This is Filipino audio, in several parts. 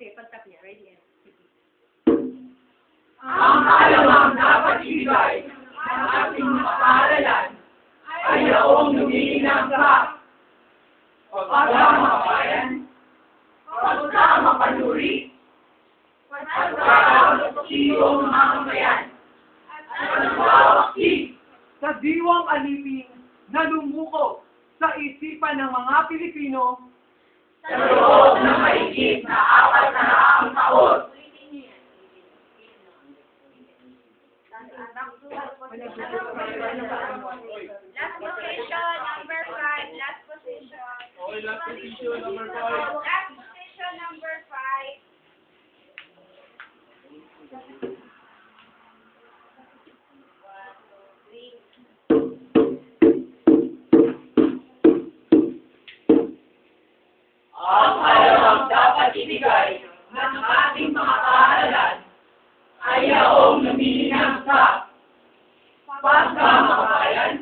Okay, pag-tap niya. Ready and repeat. Ang kalamang dapat ibigay ng ating makaaralan ay noong lumilinang ka. Pagkamapayan, pagkamapanuri, pagkamapakiwang mamamayan, at pagkamapakiwang sa diwang alipin na lumuko sa isipan ng mga Pilipino sa loob ng maigit Last position, number five. Last position. Okay, last position, number five. Last position, number five. Ang halawang dapat ibigay ng ating mga pagkamakayan,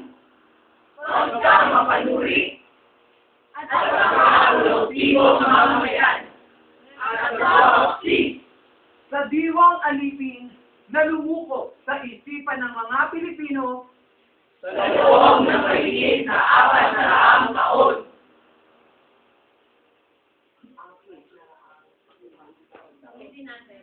pagkamapanuri, at pagkakalutibo ng mamamayan, at pagkakalutibo sa diwang alipin na lumuko sa isipan ng mga Pilipino sa loob ng mahigit na apat na raang taon. Hindi natin.